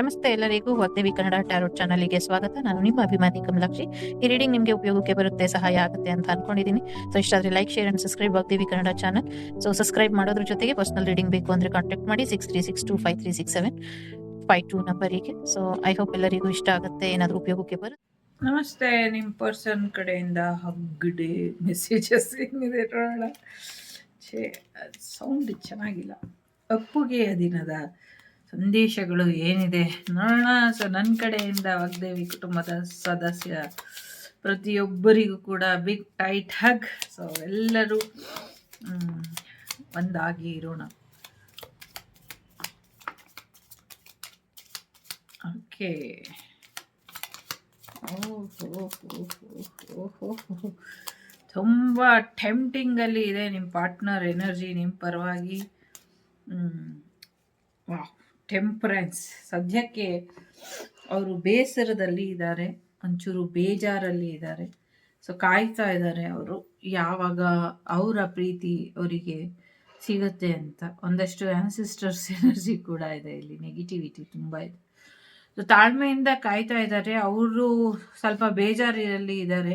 ನಮಸ್ತೆ ಎಲ್ಲರಿಗೂ ವಾಗ್ದೇವಿ ಕನ್ನಡ ಟ್ಯಾರೋಟ್ ಚಾನಲ್ಗೆ ಸ್ವಾಗತ. ನಾನು ನಿಮ್ಮ ಅಭಿಮಾನಿ ಕಮಲಾಕ್ಷಿ. ಈ ರೀಡಿಂಗ್ ನಿಮಗೆ ಉಪಯೋಗಕ್ಕೆ ಬರುತ್ತೆ, ಸಹಾಯ ಆಗುತ್ತೆ ಅಂತ ಅನ್ಕೊಂಡಿದ್ದೀನಿ. So ಇಷ್ಟಾದ್ರೆ like share and subscribe Vagdevi Kannada channel. So subscribe ಮಾಡೋದ್ರ ಜೊತೆಗೆ ಪರ್ಸನಲ್ ರೀಡಿಂಗ್ ಬೇಕು ಅಂದ್ರೆ ಕಾಂಟ್ಯಾಕ್ಟ್ ಮಾಡಿ six three six two five three six seven five two ನಂಬರಿಗೆ ಸೊ ಐ ಹೋಪ್ ಎಲ್ಲರಿಗೂ ಇಷ್ಟ ಆಗುತ್ತೆ, ಏನಾದರೂ ಉಪಯೋಗಕ್ಕೆ ಬರುತ್ತೆ ನಮಸ್ತೆ ನಿಮ್ಮ ಪರ್ಸನ್ ಕಡೆಯಿಂದ ಹಗ್ಗಡೆ ಮೆಸೇಜಸ್ ಏನಿದೆ ಸೌಂಡ್ ಚೆನ್ನಾಗಿಲ್ಲ. ಅಪ್ಪುಗೆಯ ದಿನದ ಸಂದೇಶಗಳು ಏನಿದೆ? ನೋಡೋಣ ಸೊ ನನ್ನ ಕಡೆಯಿಂದ ವಾಗ್ದೇವಿ ಕುಟುಂಬದ ಸದಸ್ಯ ಪ್ರತಿಯೊಬ್ಬರಿಗೂ ಕೂಡ ಬಿಗ್ ಟೈಟ್ ಹಗ್ ಸೊ ಎಲ್ಲರೂ ಒಂದಾಗಿ ಇರೋಣ. ಓಕೆ ತುಂಬ ಟೆಂಪ್ಟಿಂಗಲ್ಲಿ ಇದೆ ನಿಮ್ಮ ಪಾರ್ಟ್ನರ್ ಎನರ್ಜಿ ನಿಮ್ಮ ಪರವಾಗಿ. ವಾ ಟೆಂಪರೆನ್ಸ್ ಸದ್ಯಕ್ಕೆ ಅವರು ಬೇಸರದಲ್ಲಿ ಇದ್ದಾರೆ, ಒಂಚೂರು ಬೇಜಾರಲ್ಲಿ ಇದ್ದಾರೆ. ಸೊ ಕಾಯ್ತಾ ಇದ್ದಾರೆ ಅವರು. ಯಾವಾಗ ಅವರ ಪ್ರೀತಿ ಅವರಿಗೆ ಸಿಗುತ್ತೆ ಅಂತ ಒಂದಷ್ಟು ಆನ್ಸಿಸ್ಟರ್ಸ್ ಎನರ್ಜಿ ಕೂಡ ಇದೆ ಇಲ್ಲಿ. ನೆಗೆಟಿವಿಟಿ ತುಂಬ ಇದೆ. ಸೊ ತಾಳ್ಮೆಯಿಂದ ಕಾಯ್ತಾ ಇದ್ದಾರೆ. ಅವರು ಸ್ವಲ್ಪ ಬೇಜಾರಿನಲ್ಲಿ ಇದ್ದಾರೆ.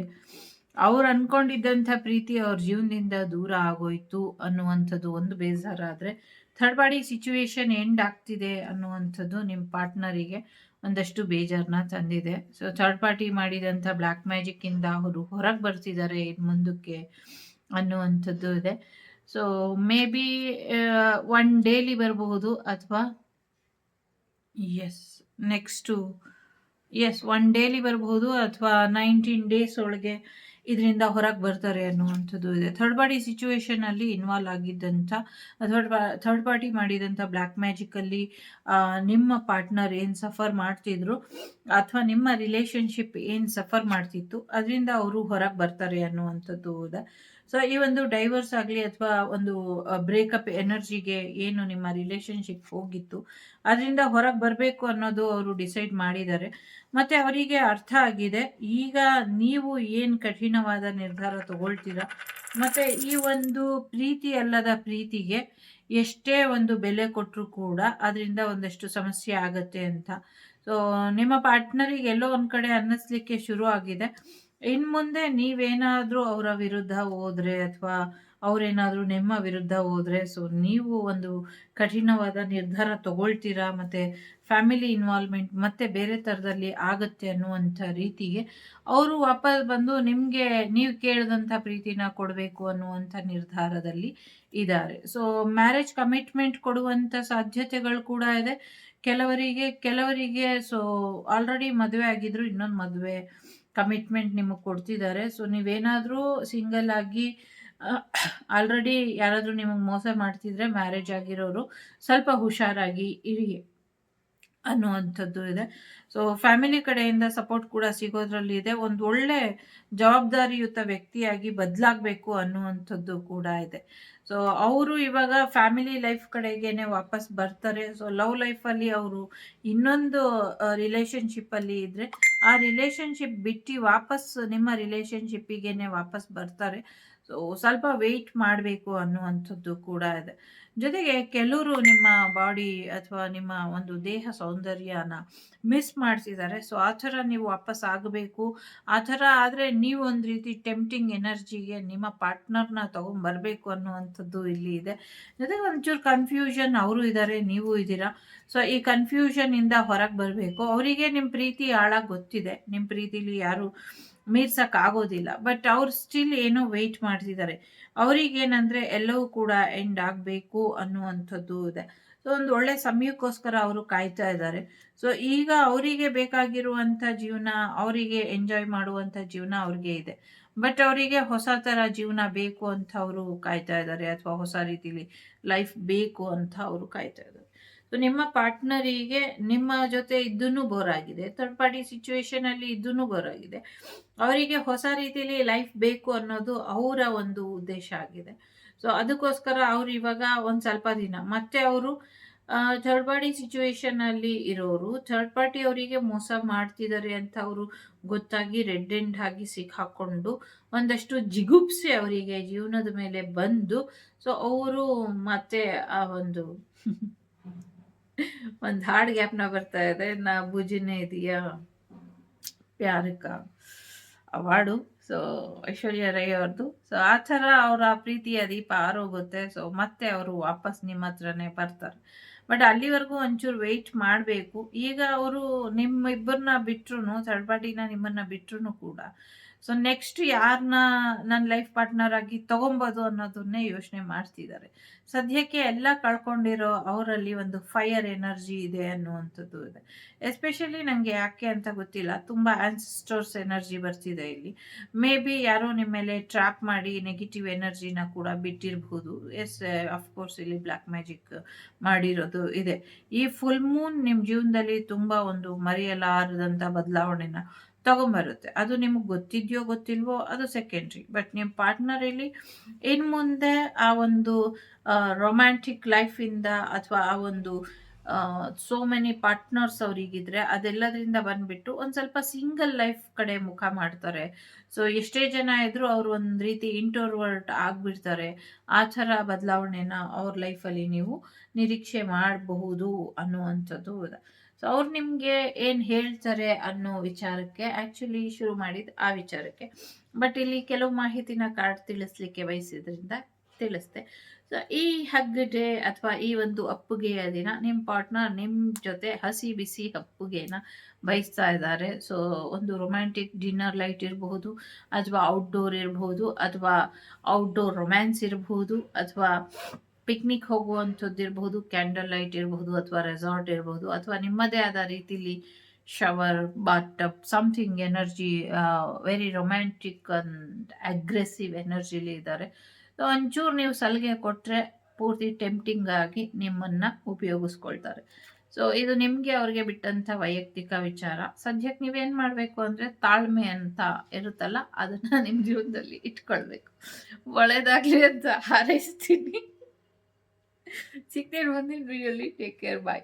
ಅವ್ರು ಅನ್ಕೊಂಡಿದ್ದಂಥ ಪ್ರೀತಿ ಅವ್ರ ಜೀವನದಿಂದ ದೂರ ಆಗೋಯ್ತು ಅನ್ನುವಂಥದ್ದು ಒಂದು ಬೇಜಾರ. ಆದರೆ ಥರ್ಡ್ ಪಾರ್ಟಿ ಸಿಚುವೇಶನ್ ಎಂಡ್ ಆಗ್ತಿದೆ ಅನ್ನುವಂಥದ್ದು ನಿಮ್ಮ ಪಾರ್ಟ್ನರಿಗೆ ಒಂದಷ್ಟು ಬೇಜಾರನ್ನ ತಂದಿದೆ. ಸೊ ಥರ್ಡ್ ಪಾರ್ಟಿ ಮಾಡಿದಂಥ ಬ್ಲ್ಯಾಕ್ ಮ್ಯಾಜಿಕ್ಕಿಂದ ಅವರು ಹೊರಗೆ ಬರ್ತಿದ್ದಾರೆ ಇನ್ನು ಮುಂದಕ್ಕೆ ಅನ್ನುವಂಥದ್ದು ಇದೆ. So maybe one daily ಬರಬಹುದು ಅಥವಾ yes next yes one daily ಬರಬಹುದು ಅಥವಾ ನೈನ್ಟೀನ್ ಡೇಸ್ ಒಳಗೆ ಇದರಿಂದ ಹೊರಗೆ ಬರ್ತಾರೆ ಅನ್ನುವಂಥದ್ದು ಇದೆ. ಥರ್ಡ್ ಪಾರ್ಟಿ ಸಿಚುವೇಶನಲ್ಲಿ ಇನ್ವಾಲ್ವ್ ಆಗಿದ್ದಂಥ ಥರ್ಡ್ ಥರ್ಡ್ ಪಾರ್ಟಿ ಮಾಡಿದಂಥ ಬ್ಲ್ಯಾಕ್ ಮ್ಯಾಜಿಕಲ್ಲಿ ನಿಮ್ಮ ಪಾರ್ಟ್ನರ್ ಏನು ಸಫರ್ ಮಾಡ್ತಿದ್ರು ಅಥವಾ ನಿಮ್ಮ ರಿಲೇಷನ್ಶಿಪ್ ಏನು ಸಫರ್ ಮಾಡ್ತಿತ್ತು, ಅದರಿಂದ ಅವರು ಹೊರಗೆ ಬರ್ತಾರೆ ಅನ್ನುವಂಥದ್ದು ಇದೆ. ಸೊ ಈ ಒಂದು ಡೈವರ್ಸ್ ಆಗಲಿ ಅಥವಾ ಒಂದು ಬ್ರೇಕಪ್ ಎನರ್ಜಿಗೆ ಏನು ನಿಮ್ಮ ರಿಲೇಶನ್ಶಿಪ್ ಹೋಗಿತ್ತು, ಅದರಿಂದ ಹೊರಗೆ ಬರಬೇಕು ಅನ್ನೋದು ಅವರು ಡಿಸೈಡ್ ಮಾಡಿದ್ದಾರೆ. ಮತ್ತು ಅವರಿಗೆ ಅರ್ಥ ಆಗಿದೆ, ಈಗ ನೀವು ಏನು ಕಠಿಣವಾದ ನಿರ್ಧಾರ ತಗೊಳ್ತೀರಾ? ಮತ್ತು ಈ ಒಂದು ಪ್ರೀತಿ ಅಲ್ಲದ ಪ್ರೀತಿಗೆ ಎಷ್ಟೇ ಒಂದು ಬೆಲೆ ಕೊಟ್ಟರು ಕೂಡ ಅದರಿಂದ ಒಂದಷ್ಟು ಸಮಸ್ಯೆ ಆಗುತ್ತೆ ಅಂತ. ಸೊ ನಿಮ್ಮ ಪಾರ್ಟ್ನರಿಗೆ ಎಲ್ಲೋ ಒಂದು ಕಡೆ ಅನ್ನಿಸ್ಲಿಕ್ಕೆ ಶುರು ಆಗಿದೆ. ಇನ್ನು ಮುಂದೆ ನೀವೇನಾದರೂ ಅವರ ವಿರುದ್ಧ ಹೋದ್ರೆ ಅಥವಾ ಅವರೇನಾದರೂ ನಿಮ್ಮ ವಿರುದ್ಧ ಹೋದ್ರೆ, ಸೊ ನೀವು ಒಂದು ಕಠಿಣವಾದ ನಿರ್ಧಾರ ತಗೊಳ್ತೀರಾ? ಮತ್ತು ಫ್ಯಾಮಿಲಿ ಇನ್ವಾಲ್ವ್ಮೆಂಟ್ ಮತ್ತೆ ಬೇರೆ ಥರದಲ್ಲಿ ಆಗುತ್ತೆ ಅನ್ನುವಂಥ ರೀತಿಗೆ ಅವರು ವಾಪಸ್ ಬಂದು ನಿಮಗೆ ನೀವು ಕೇಳಿದಂಥ ಪ್ರೀತಿನ ಕೊಡಬೇಕು ಅನ್ನುವಂಥ ನಿರ್ಧಾರದಲ್ಲಿ ಇದ್ದಾರೆ. ಸೊ ಮ್ಯಾರೇಜ್ ಕಮಿಟ್ಮೆಂಟ್ ಕೊಡುವಂಥ ಸಾಧ್ಯತೆಗಳು ಕೂಡ ಇದೆ. ಕೆಲವರಿಗೆ ಕೆಲವರಿಗೆ, ಸೊ ಆಲ್ರೆಡಿ ಮದುವೆ ಆಗಿದ್ರು ಇನ್ನೊಂದು ಮದುವೆ ಕಮಿಟ್ಮೆಂಟ್ ನಿಮಗೆ ಕೊಡ್ತಿದ್ದಾರೆ. ಸೊ ನೀವೇನಾದರೂ ಸಿಂಗಲ್ ಆಗಿ ಆಲ್ರೆಡಿ ಯಾರಾದರೂ ನಿಮಗೆ ಮೋಸ ಮಾಡ್ತಿದ್ರೆ ಮ್ಯಾರೇಜ್ ಆಗಿರೋರು ಸ್ವಲ್ಪ ಹುಷಾರಾಗಿ ಇರಿ ಅನ್ನುವಂಥದ್ದು ಇದೆ. ಸೊ ಫ್ಯಾಮಿಲಿ ಕಡೆಯಿಂದ ಸಪೋರ್ಟ್ ಕೂಡ ಸಿಗೋದ್ರಲ್ಲಿ ಇದೆ. ಒಂದು ಒಳ್ಳೆ ಜವಾಬ್ದಾರಿಯುತ ವ್ಯಕ್ತಿಯಾಗಿ ಬದಲಾಗಬೇಕು ಅನ್ನುವಂಥದ್ದು ಕೂಡ ಇದೆ. ಸೊ ಅವರು ಇವಾಗ ಫ್ಯಾಮಿಲಿ ಲೈಫ್ ಕಡೆಗೇನೆ ವಾಪಸ್ ಬರ್ತಾರೆ. ಸೊ ಲವ್ ಲೈಫಲ್ಲಿ ಅವರು ಇನ್ನೊಂದು ರಿಲೇಷನ್ಶಿಪ್ಪಲ್ಲಿ ಇದ್ದರೆ ಆ ರಿಲೇಷನ್ಶಿಪ್ ಬಿಟ್ಟು ವಾಪಸ್, ನಿಮ್ಮ ರಿಲೇಷನ್ಶಿಪ್ಪಿಗೇನೆ ವಾಪಸ್ ಬರ್ತಾರೆ. ಸೊ ಸ್ವಲ್ಪ ವೆಯ್ಟ್ ಮಾಡಬೇಕು ಅನ್ನುವಂಥದ್ದು ಕೂಡ ಇದೆ. ಜೊತೆಗೆ ಕೆಲವರು ನಿಮ್ಮ ಬಾಡಿ ಅಥವಾ ನಿಮ್ಮ ಒಂದು ದೇಹ ಸೌಂದರ್ಯನ ಮಿಸ್ ಮಾಡಿಸಿದ್ದಾರೆ. ಸೊ ಆ ಥರ ನೀವು ವಾಪಸ್ ಆಗಬೇಕು. ಆ ಥರ ಆದರೆ ನೀವು ಒಂದು ರೀತಿ ಟೆಂಪ್ಟಿಂಗ್ ಎನರ್ಜಿಗೆ ನಿಮ್ಮ ಪಾರ್ಟ್ನರ್ನ ತೊಗೊಂಬರ್ಬೇಕು ಅನ್ನುವಂಥದ್ದು ಇಲ್ಲಿ ಇದೆ. ಜೊತೆಗೆ ಒಂಚೂರು ಕನ್ಫ್ಯೂಷನ್ ಅವರು ಇದ್ದಾರೆ ನೀವು ಇದ್ದೀರಾ. ಸೊ ಈ ಕನ್ಫ್ಯೂಷನಿಂದ ಹೊರಗೆ ಬರಬೇಕು. ಅವರಿಗೆ ನಿಮ್ಮ ಪ್ರೀತಿ ಆಳಾಗಿ ಗೊತ್ತಿದೆ. ನಿಮ್ಮ ಪ್ರೀತಿಲಿ ಯಾರು ಮೀರ್ಸೋಕ್ಕಾಗೋದಿಲ್ಲ. ಬಟ್ ಅವ್ರು ಸ್ಟಿಲ್ ಏನೋ ವೆಯ್ಟ್ ಮಾಡ್ತಿದ್ದಾರೆ. ಅವರಿಗೇನಂದರೆ ಎಲ್ಲವೂ ಕೂಡ ಎಂಡ್ ಆಗಬೇಕು ಅನ್ನುವಂಥದ್ದು ಇದೆ. ಸೊ ಒಂದು ಒಳ್ಳೆ ಸಮಯಕ್ಕೋಸ್ಕರ ಅವರು ಕಾಯ್ತಾ ಇದ್ದಾರೆ. ಸೊ ಈಗ ಅವರಿಗೆ ಬೇಕಾಗಿರುವಂಥ ಜೀವನ, ಅವರಿಗೆ ಎಂಜಾಯ್ ಮಾಡುವಂಥ ಜೀವನ ಅವ್ರಿಗೆ ಇದೆ. ಬಟ್ ಅವರಿಗೆ ಹೊಸ ಥರ ಜೀವನ ಬೇಕು ಅಂತ ಅವರು ಕಾಯ್ತಾ ಇದ್ದಾರೆ. ಅಥವಾ ಹೊಸ ರೀತಿಲಿ ಲೈಫ್ ಬೇಕು ಅಂತ ಅವರು ಕಾಯ್ತಾ ಇದ್ದಾರೆ. ಸೊ ನಿಮ್ಮ ಪಾರ್ಟ್ನರಿಗೆ ನಿಮ್ಮ ಜೊತೆ ಇದ್ದೂ ಬೋರ್ ಆಗಿದೆ. ಥರ್ಡ್ ಪಾರ್ಟಿ ಸಿಚುವೇಶನಲ್ಲಿ ಇದ್ದೂ ಬೋರ್ ಆಗಿದೆ. ಅವರಿಗೆ ಹೊಸ ರೀತಿಯಲ್ಲಿ ಲೈಫ್ ಬೇಕು ಅನ್ನೋದು ಅವರ ಒಂದು ಉದ್ದೇಶ ಆಗಿದೆ. ಸೊ ಅದಕ್ಕೋಸ್ಕರ ಅವ್ರು ಇವಾಗ ಒಂದು ಸ್ವಲ್ಪ ದಿನ ಮತ್ತೆ ಅವರು ಥರ್ಡ್ ಪಾರ್ಟಿ ಸಿಚುವೇಶನಲ್ಲಿ ಇರೋರು ಥರ್ಡ್ ಪಾರ್ಟಿ ಅವರಿಗೆ ಮೋಸ ಮಾಡ್ತಿದ್ದಾರೆ ಅಂತ ಅವರು ಗೊತ್ತಾಗಿ ರೆಡ್ ಎಂಡ್ ಆಗಿ ಸಿಕ್ಕಾಕೊಂಡು ಒಂದಷ್ಟು ಜಿಗುಪ್ಸೆ ಅವರಿಗೆ ಜೀವನದ ಮೇಲೆ ಬಂದು ಸೊ ಅವರು ಮತ್ತೆ ಆ ಒಂದು ಒಂದು ಗ್ಯಾಪ್ನ ಬರ್ತಾ ಇದೆ. ನಾ ಬುಜಿನೇ ಇದೆಯಾ. ಪ್ಯಾರಕ ಅವಾರ್ಡು ಸೊ ಐಶ್ವರ್ಯ ರೈ ಅವ್ರದ್ದು ಸೊ ಆ ಥರ ಅವರ ಪ್ರೀತಿಯ ದೀಪ ಆರೋಗುತ್ತೆ. ಸೊ ಮತ್ತೆ ಅವರು ವಾಪಸ್ ನಿಮ್ಮ ಹತ್ರನೇ ಬರ್ತಾರೆ. ಬಟ್ ಅಲ್ಲಿವರೆಗೂ ಒಂಚೂರು ವೆಯ್ಟ್ ಮಾಡಬೇಕು. ಈಗ ಅವರು ನಿಮ್ಮ ಇಬ್ಬರನ್ನ ಬಿಟ್ರು ಥರ್ಡ್ ಪಾರ್ಟಿನ ನಿಮ್ಮನ್ನ ಬಿಟ್ರು ಕೂಡ ಸೊ ನೆಕ್ಸ್ಟ್ ಯಾರನ್ನ ನನ್ನ ಲೈಫ್ ಪಾರ್ಟ್ನರ್ ಆಗಿ ತಗೊಬೋದು ಅನ್ನೋದನ್ನೇ ಯೋಚನೆ ಮಾಡ್ತಿದ್ದಾರೆ. ಸದ್ಯಕ್ಕೆ ಎಲ್ಲ ಕಳ್ಕೊಂಡಿರೋ ಅವರಲ್ಲಿ ಒಂದು ಫೈರ್ ಎನರ್ಜಿ ಇದೆ ಅನ್ನುವಂಥದ್ದು ಇದೆ. ಎಸ್ಪೆಷಲಿ ನನಗೆ ಯಾಕೆ ಅಂತ ಗೊತ್ತಿಲ್ಲ. ತುಂಬ ಆನ್ಸಿಸ್ಟರ್ಸ್ ಎನರ್ಜಿ ಬರ್ತಿದೆ ಇಲ್ಲಿ. ಮೇ ಬಿ ಯಾರೋ ನಿಮ್ಮ ಮೇಲೆ ಟ್ರ್ಯಾಪ್ ಮಾಡಿ ನೆಗೆಟಿವ್ ಎನರ್ಜಿನ ಕೂಡ ಬಿಟ್ಟಿರಬಹುದು ಎಸ್ ಅಫ್ಕೋರ್ಸ್ ಇಲ್ಲಿ ಬ್ಲ್ಯಾಕ್ ಮ್ಯಾಜಿಕ್ ಮಾಡಿರೋದು ಇದೆ. ಈ ಫುಲ್ ಮೂನ್ ನಿಮ್ಮ ಜೀವನದಲ್ಲಿ ತುಂಬ ಒಂದು ಮರೆಯಲಾರದಂಥ ಬದಲಾವಣೆನ ತಗೊಂಬರುತ್ತೆ. ಅದು ನಿಮಗೆ ಗೊತ್ತಿದೆಯೋ ಗೊತ್ತಿಲ್ವೋ ಅದು ಸೆಕೆಂಡ್ರಿ ಬಟ್ ನಿಮ್ಮ ಪಾರ್ಟ್ನರ್ ಇಲ್ಲಿ ಇನ್ನು ಮುಂದೆ ಆ ಒಂದು ರೊಮ್ಯಾಂಟಿಕ್ ಲೈಫಿಂದ ಅಥವಾ ಆ ಒಂದು ಸೋ ಮೆನಿ ಪಾರ್ಟ್ನರ್ಸ್ ಅವರಿಗಿದ್ರೆ ಅದೆಲ್ಲದರಿಂದ ಬಂದ್ಬಿಟ್ಟು ಒಂದು ಸ್ವಲ್ಪ ಸಿಂಗಲ್ ಲೈಫ್ ಕಡೆ ಮುಖ ಮಾಡ್ತಾರೆ. ಸೊ ಎಷ್ಟೇ ಜನ ಇದ್ರೂ ಅವರು ಒಂದು ರೀತಿ ಇಂಟರ್ವರ್ಟ್ ಆಗಿಬಿಡ್ತಾರೆ. ಆ ಥರ ಬದಲಾವಣೆನ ಅವ್ರ ಲೈಫಲ್ಲಿ ನೀವು ನಿರೀಕ್ಷೆ ಮಾಡಬಹುದು ಅನ್ನುವಂಥದ್ದು ಸೊ ಅವ್ರು ನಿಮಗೆ ಏನು ಹೇಳ್ತಾರೆ ಅನ್ನೋ ವಿಚಾರಕ್ಕೆ ಆ್ಯಕ್ಚುಲಿ ಶುರು ಮಾಡಿದ ಆ ವಿಚಾರಕ್ಕೆ. ಬಟ್ ಇಲ್ಲಿ ಕೆಲವು ಮಾಹಿತಿನ ಕಾರ್ಡ್ ತಿಳಿಸ್ಲಿಕ್ಕೆ ಬಯಸಿದ್ರಿಂದ ತಿಳಿಸ್ದೆ. ಸೊ ಈ ಹಗ್ ಡೇ ಅಥವಾ ಈ ಒಂದು ಅಪ್ಪುಗೆಯ ದಿನ ನಿಮ್ಮ ಪಾರ್ಟ್ನರ್ ನಿಮ್ಮ ಜೊತೆ ಹಸಿ ಬಿಸಿ ಅಪ್ಪುಗೆನ ಬಯಸ್ತಾ ಇದ್ದಾರೆ ಸೊ ಒಂದು ರೊಮ್ಯಾಂಟಿಕ್ ಡಿನ್ನರ್ ಲೈಟ್ ಇರಬಹುದು ಅಥವಾ ಔಟ್ಡೋರ್ ಇರಬಹುದು ಅಥವಾ ಔಟ್ಡೋರ್ ರೊಮ್ಯಾನ್ಸ್ ಇರಬಹುದು ಅಥವಾ ಪಿಕ್ನಿಕ್ ಹೋಗುವಂಥದ್ದು ಇರಬಹುದು ಕ್ಯಾಂಡಲ್ ಲೈಟ್ ಇರಬಹುದು ಅಥವಾ ರೆಸಾರ್ಟ್ ಇರಬಹುದು ಅಥವಾ ನಿಮ್ಮದೇ ಆದ ರೀತಿಲಿ shower bath tub something energy very romantic and aggressive ಎನರ್ಜಿಲಿ ಇದ್ದಾರೆ. ಸೊ ಒಂಚೂರು ನೀವು ಸಲಿಗೆ ಕೊಟ್ಟರೆ ಪೂರ್ತಿ ಟೆಂಪ್ಟಿಂಗ್ ಆಗಿ ನಿಮ್ಮನ್ನು ಉಪಯೋಗಿಸ್ಕೊಳ್ತಾರೆ. ಸೊ ಇದು ನಿಮಗೆ ಅವ್ರಿಗೆ ಬಿಟ್ಟಂಥ ವೈಯಕ್ತಿಕ ವಿಚಾರ. ಸದ್ಯಕ್ಕೆ ನೀವೇನು ಮಾಡಬೇಕು ಅಂದರೆ ತಾಳ್ಮೆ ಅಂತ ಇರುತ್ತಲ್ಲ, ಅದನ್ನು ನಿಮ್ಮ ಜೀವನದಲ್ಲಿ ಇಟ್ಕೊಳ್ಬೇಕು. ಒಳ್ಳೇದಾಗಲಿ ಅಂತ ಹಾರೈಸ್ತೀನಿ. See you everyone. Really take care. Bye.